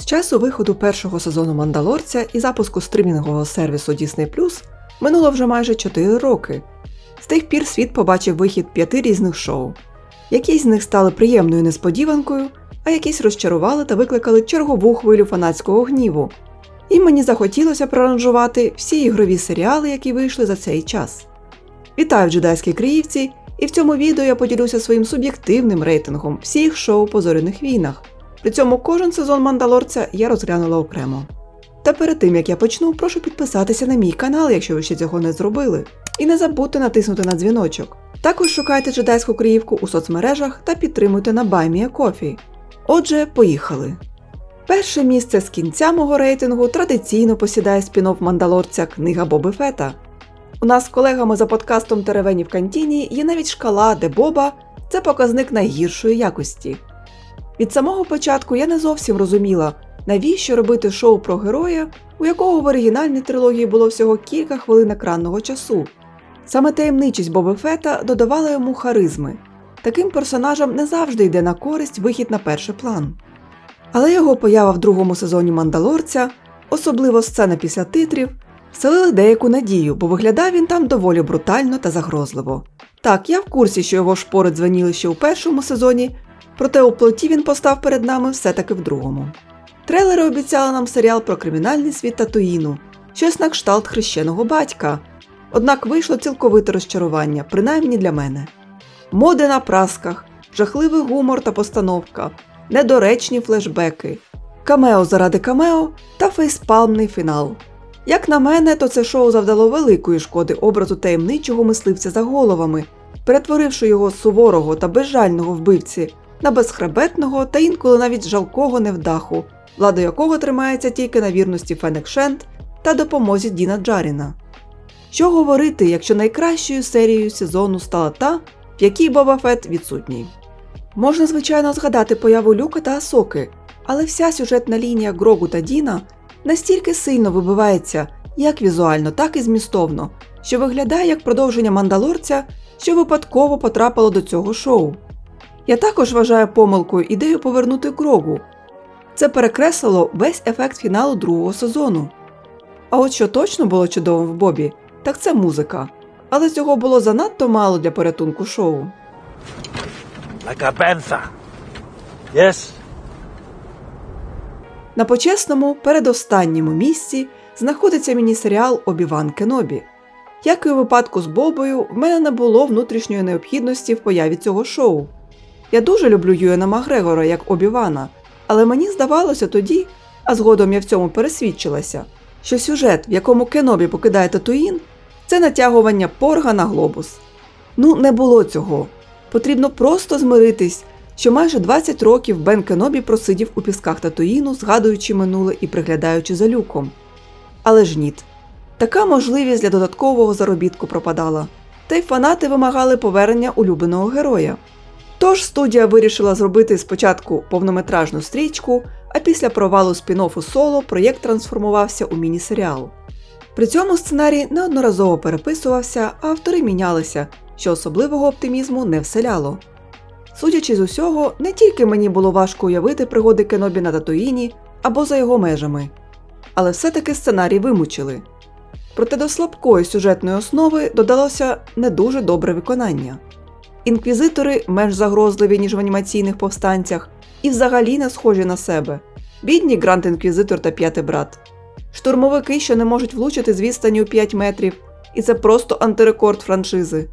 З часу виходу першого сезону Мандалорця і запуску стримінгового сервісу Disney минуло вже майже 4 роки. З тих пір світ побачив вихід п'яти різних шоу. Якісь з них стали приємною несподіванкою, а якісь розчарували та викликали чергову хвилю фанатського гніву. І мені захотілося проранжувати всі ігрові серіали, які вийшли за цей час. Вітаю джедайські криївці! І в цьому відео я поділюся своїм суб'єктивним рейтингом всіх шоу по зоряних війнах. При цьому кожен сезон Мандалорця я розглянула окремо. Та перед тим як я почну, прошу підписатися на мій канал, якщо ви ще цього не зробили. І не забудьте натиснути на дзвіночок. Також шукайте джедайську криївку у соцмережах та підтримуйте на BuyMeACoffee. Отже, поїхали. Перше місце з кінця мого рейтингу традиційно посідає спін-офф Мандалорця книга Боби Фета. У нас з колегами за подкастом Теревені в Кантіні є навіть шкала, де Боба це показник найгіршої якості. Від самого початку я не зовсім розуміла, навіщо робити шоу про героя, у якого в оригінальній трилогії було всього кілька хвилин екранного часу. Саме таємничість Боби Фета додавала йому харизми. Таким персонажам не завжди йде на користь вихід на перший план. Але його поява в другому сезоні Мандалорця, особливо сцена після титрів, вселили деяку надію, бо виглядав він там доволі брутально та загрозливо. Так, я в курсі, що його шпори дзвеніли ще у першому сезоні, проте у плоті він постав перед нами все-таки в другому. Трейлери обіцяли нам серіал про кримінальний світ Татуїну, щось на кшталт хрещеного батька. Однак вийшло цілковите розчарування, принаймні для мене. Моди на прасках, жахливий гумор та постановка, недоречні флешбеки, камео заради камео та фейспалмний фінал. Як на мене, то це шоу завдало великої шкоди образу таємничого мисливця за головами, перетворивши його з суворого та безжального вбивці на безхребетного та інколи навіть жалкого невдаху, влада якого тримається тільки на вірності Фенек Шент та допомозі Діна Джаріна. Що говорити, якщо найкращою серією сезону стала та, в якій Боба Фет відсутній? Можна, звичайно, згадати появу Люка та Асоки, але вся сюжетна лінія Грогу та Діна настільки сильно вибивається як візуально, так і змістовно, що виглядає як продовження мандалорця, що випадково потрапило до цього шоу. Я також вважаю помилкою ідею повернути Грогу. Це перекреслило весь ефект фіналу другого сезону. А от що точно було чудовим в Бобі, так це музика. Але цього було занадто мало для порятунку шоу. Like. Yes? На почесному передостанньому місці знаходиться міні-серіал Обіван Кенобі. Як і у випадку з Бобою, в мене не було внутрішньої необхідності в появі цього шоу. Я дуже люблю Юена Макгрегора як Обівана, але мені здавалося тоді, а згодом я в цьому пересвідчилася, що сюжет, в якому Кенобі покидає Татуїн, це натягування порга на глобус. Ну, не було цього. Потрібно просто змиритись, що майже 20 років Бен Кенобі просидів у пісках Татуїну, згадуючи минуле і приглядаючи за люком. Але ж ніт. Така можливість для додаткового заробітку пропадала, та й фанати вимагали повернення улюбленого героя. Тож студія вирішила зробити спочатку повнометражну стрічку, а після провалу спін-оффу соло проєкт трансформувався у міні-серіал. При цьому сценарій неодноразово переписувався, а автори мінялися, що особливого оптимізму не вселяло. Судячи з усього, не тільки мені було важко уявити пригоди Кенобі на Татуїні або за його межами, але все-таки сценарій вимучили. Проте до слабкої сюжетної основи додалося не дуже добре виконання. Інквізитори менш загрозливі, ніж в анімаційних повстанцях, і взагалі не схожі на себе. Бідні Гранд Інквізитор та п'ятий брат. Штурмовики, що не можуть влучити з відстані у 5 метрів, і це просто антирекорд франшизи.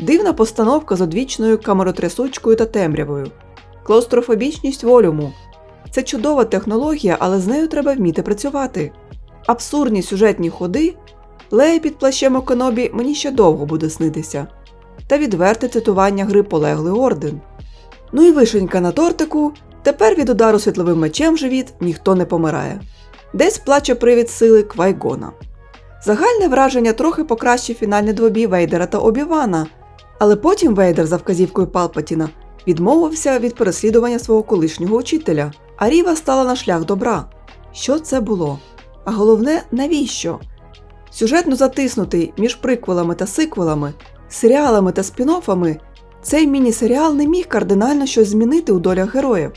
Дивна постановка з одвічною камеротрясучкою та темрявою. Клаустрофобічність волюму. Це чудова технологія, але з нею треба вміти працювати. Абсурдні сюжетні ходи, лея під плащем Оконобі мені ще довго буде снитися. Та відверте цитування гри полеглий орден. Ну і вишенька на тортику. Тепер від удару світловим мечем в живіт ніхто не помирає. Десь плаче привід сили Квайгона. Загальне враження трохи покращив фінальний двобій Вейдера та Обівана, але потім Вейдер за вказівкою Палпатіна відмовився від переслідування свого колишнього учителя, а Ріва стала на шлях добра. Що це було? А головне, навіщо? Сюжетно затиснутий між приквелами та сиквелами, серіалами та спін-оффами, цей міні-серіал не міг кардинально щось змінити у долях героїв.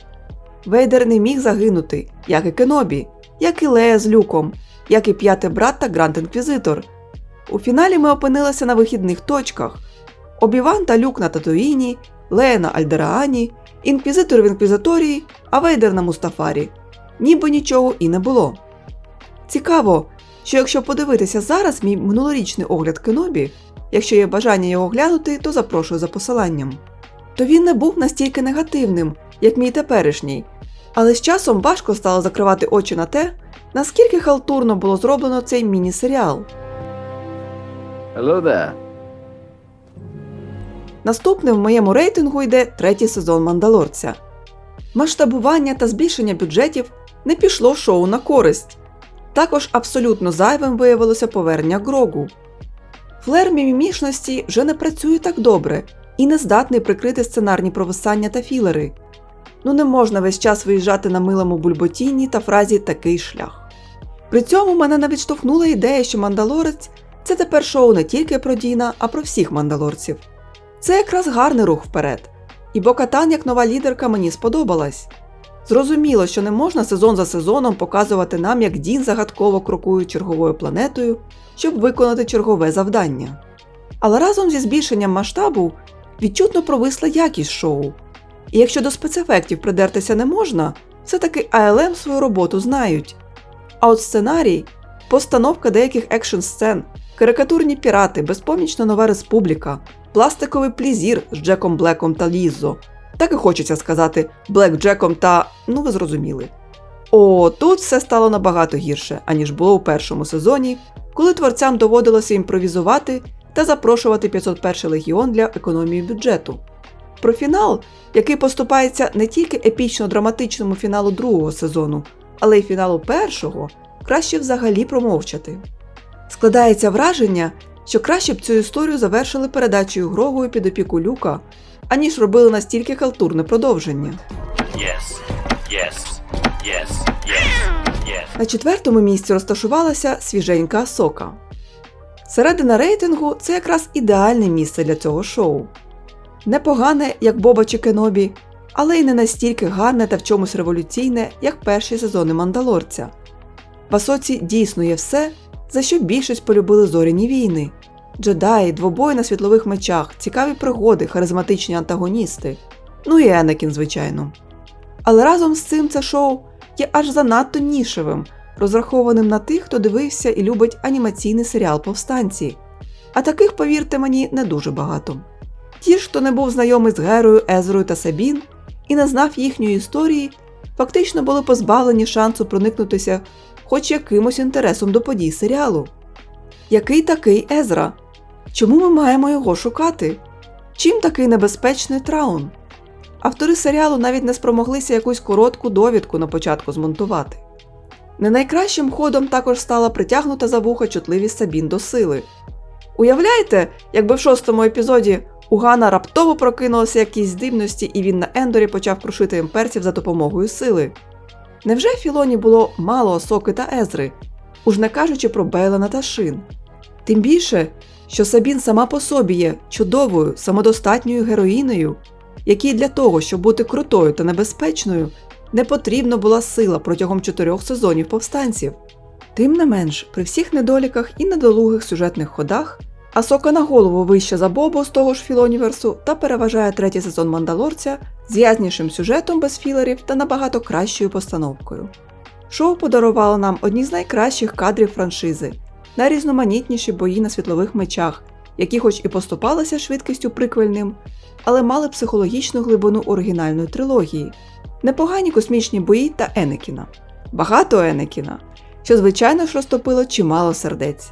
Вейдер не міг загинути, як і Кенобі, як і Лея з Люком, як і п'ятий брат та Гранд Інквізитор. У фіналі ми опинилися на вихідних точках: Обіван та Люк на Татуїні, Лея на Альдераані, Інквізитор в Інквізиторії, а Вейдер на Мустафарі. Ніби нічого і не було. Цікаво, що якщо подивитися зараз мій минулорічний огляд Кенобі, якщо є бажання його глянути, то запрошую за посиланням. То він не був настільки негативним, як мій теперішній, але з часом важко стало закривати очі на те, наскільки халтурно було зроблено цей міні-серіал. Hello there. Наступним в моєму рейтингу йде третій сезон Мандалорця. Масштабування та збільшення бюджетів не пішло шоу на користь. Також абсолютно зайвим виявилося повернення Грогу. Флер мімімішності вже не працює так добре і не здатний прикрити сценарні провисання та філери. Ну не можна весь час виїжджати на милому бульботінні та фразі такий шлях. При цьому мене навіть штовхнула ідея, що мандалорець це тепер шоу не тільки про Діна, а про всіх мандалорців. Це якраз гарний рух вперед. І Бокатан як нова лідерка мені сподобалась. Зрозуміло, що не можна сезон за сезоном показувати нам, як Дін загадково крокує черговою планетою, щоб виконати чергове завдання. Але разом зі збільшенням масштабу відчутно провисла якість шоу. І якщо до спецефектів придертися не можна, все-таки АЛМ свою роботу знають. А от сценарій, постановка деяких екшн сцен, карикатурні пірати, безпомічна нова республіка, пластиковий плізір з Джеком Блеком та Лізо. Так і хочеться сказати Блек Джеком та ну ви зрозуміли. О, тут все стало набагато гірше, аніж було у першому сезоні, коли творцям доводилося імпровізувати та запрошувати 501 легіон для економії бюджету. Про фінал, який поступається не тільки епічно-драматичному фіналу другого сезону, але й фіналу першого, краще взагалі промовчати. Складається враження, що краще б цю історію завершили передачею Грогою під опіку Люка, аніж робили настільки халтурне продовження. Yes. Yes. Yes. Yes. Yes. На четвертому місці розташувалася свіженька Асока. Середина рейтингу це якраз ідеальне місце для цього шоу. Непогане, як Боба чи Кенобі, але й не настільки гарне та в чомусь революційне, як перші сезони Мандалорця. В Асоці дійсно є все, за що більшість полюбили зоряні війни: джедаї, двобої на світлових мечах, цікаві пригоди, харизматичні антагоністи. Ну і Енекін, звичайно. Але разом з цим це шоу є аж занадто нішевим, розрахованим на тих, хто дивився і любить анімаційний серіал Повстанці. А таких, повірте мені, не дуже багато. Ті хто не був знайомий з Герою, Езрою та Сабін і не знав їхньої історії, фактично були позбавлені шансу проникнутися хоч якимось інтересом до подій серіалу. Який такий Езра? Чому ми маємо його шукати? Чим такий небезпечний траун? Автори серіалу навіть не спромоглися якусь коротку довідку на початку змонтувати. Не найкращим ходом також стала притягнута за вуха чутливість Сабін до сили. Уявляєте, якби в шостому епізоді у Гана раптово прокинулися якісь здібності, і він на Ендорі почав крушити імперців за допомогою сили. Невже Філоні було мало Осоки та Езри, уж не кажучи про Бейлана та Шин? Тим більше, що Сабін сама по собі є чудовою, самодостатньою героїнею, якій для того, щоб бути крутою та небезпечною, не потрібна була сила протягом чотирьох сезонів повстанців. Тим не менш, при всіх недоліках і недолугих сюжетних ходах, Асока на голову вища за Бобо з того ж Філоніверсу та переважає третій сезон Мандалорця з яснішим сюжетом без філерів та набагато кращою постановкою. Шоу подарувало нам одні з найкращих кадрів франшизи, найрізноманітніші бої на світлових мечах, які хоч і поступалися швидкістю приквельним, але мали психологічну глибину оригінальної трилогії, непогані космічні бої та Енекіна, багато Енекіна, що звичайно ж розтопило чимало сердець.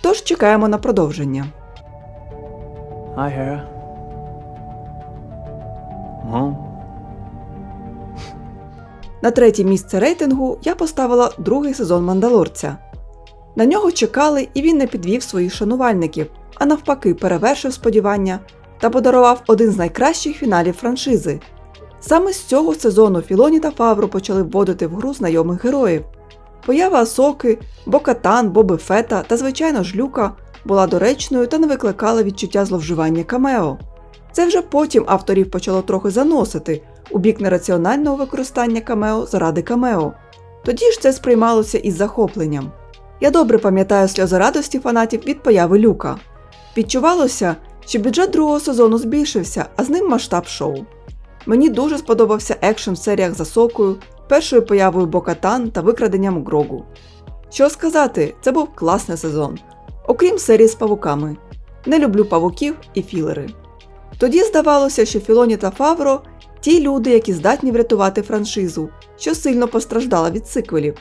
Тож чекаємо на продовження. Hi, Hera. Mom. На третє місце рейтингу я поставила другий сезон Мандалорця. На нього чекали, і він не підвів своїх шанувальників, а навпаки, перевершив сподівання та подарував один з найкращих фіналів франшизи. Саме з цього сезону Філоні та Фавро почали вводити в гру знайомих героїв. Поява Асоки, Бокатан, Боби Фета та, звичайно ж, Люка була доречною та не викликала відчуття зловживання камео. Це вже потім авторів почало трохи заносити, у бік нераціонального використання камео заради камео. Тоді ж це сприймалося із захопленням. Я добре пам'ятаю сльози радості фанатів від появи люка. Відчувалося, що бюджет другого сезону збільшився, а з ним масштаб шоу. Мені дуже сподобався екшен в серіях за сокою, першою появою Бокатан та викраденням Грогу. Що сказати, це був класний сезон, окрім серії з павуками. Не люблю павуків і філери. Тоді здавалося, що Філоні та Фавро ті люди, які здатні врятувати франшизу, що сильно постраждала від сиквелів.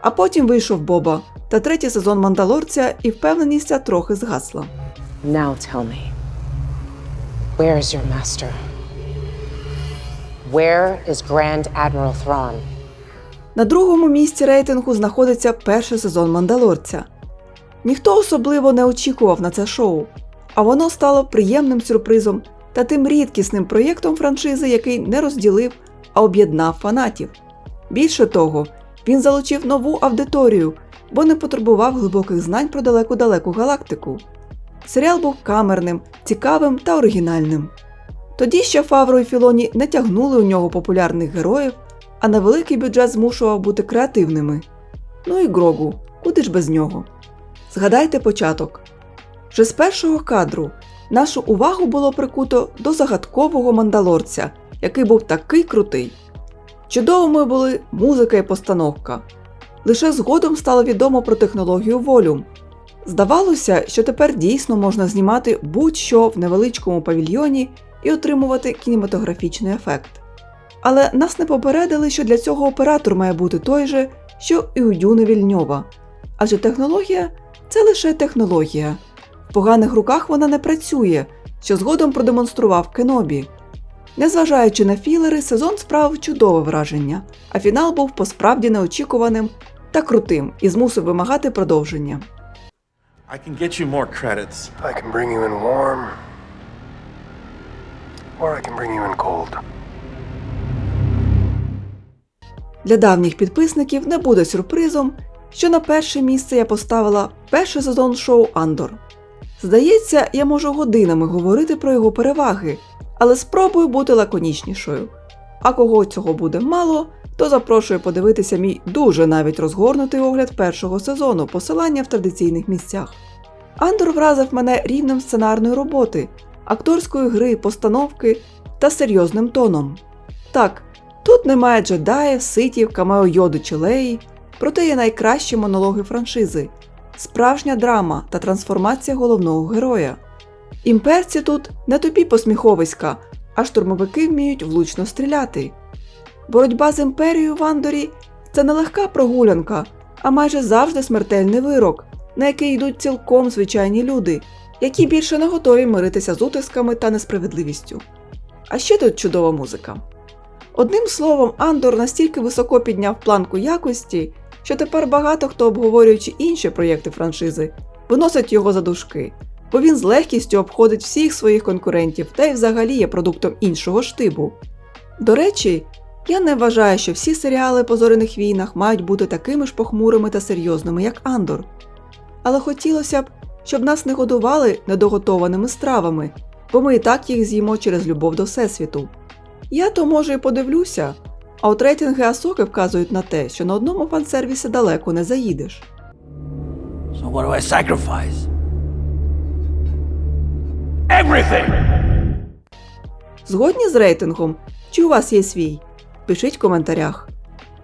А потім вийшов Боба та третій сезон Мандалорця, і впевненість трохи згасла. Now tell me, where is your master? Where is Grand Admiral Thrawn? На другому місці рейтингу знаходиться перший сезон Мандалорця. Ніхто особливо не очікував на це шоу, а воно стало приємним сюрпризом та тим рідкісним проєктом франшизи, який не розділив, а об'єднав фанатів. Більше того, він залучив нову аудиторію, бо не потребував глибоких знань про далеку-далеку галактику. Серіал був камерним, цікавим та оригінальним. Тоді ще Фавро і Філоні не тягнули у нього популярних героїв, а на великий бюджет змушував бути креативними. Ну і Грогу, куди ж без нього? Згадайте початок. Вже з першого кадру нашу увагу було прикуто до загадкового мандалорця, який був такий крутий. Чудовими були музика і постановка. Лише згодом стало відомо про технологію волюм. Здавалося, що тепер дійсно можна знімати будь-що в невеличкому павільйоні і отримувати кінематографічний ефект. Але нас не попередили, що для цього оператор має бути той же, що і у Дюни Вільньова. Адже технологія це лише технологія. В поганих руках вона не працює, що згодом продемонстрував Кенобі. Незважаючи на філери, сезон справив чудове враження, а фінал був посправді неочікуваним та крутим і змусив вимагати продовження. I can get you more credits. I can bring you in warm, or I can bring you in cold. Для давніх підписників не буде сюрпризом, що на перше місце я поставила перший сезон шоу Андор. Здається, я можу годинами говорити про його переваги, але спробую бути лаконічнішою. А кого цього буде мало, то запрошую подивитися мій дуже навіть розгорнутий огляд першого сезону, посилання в традиційних місцях. Андор вразив мене рівнем сценарної роботи, акторської гри, постановки та серйозним тоном. Так, Тут немає джедаїв, ситів, камео Йоди чи Леї, проте є найкращі монологи франшизи, справжня драма та трансформація головного героя. Імперці тут не тупі посміховиська, а штурмовики вміють влучно стріляти. Боротьба з імперією в Андорі це не легка прогулянка, а майже завжди смертельний вирок, на який йдуть цілком звичайні люди, які більше не готові миритися з утисками та несправедливістю. А ще тут чудова музика. Одним словом, Андор настільки високо підняв планку якості, що тепер багато хто, обговорюючи інші проєкти франшизи, виносить його за дужки, бо він з легкістю обходить всіх своїх конкурентів та й взагалі є продуктом іншого штибу. До речі, я не вважаю, що всі серіали по зоряних війнах мають бути такими ж похмурими та серйозними, як Андор. Але хотілося б, щоб нас не годували недоготованими стравами, бо ми і так їх з'їмо через любов до Всесвіту. Я то може і подивлюся, а от рейтинги Асоки вказують на те, що на одному фан-сервісі далеко не заїдеш. So what do I sacrifice? Everything! Згодні з рейтингом? Чи у вас є свій? Пишіть в коментарях.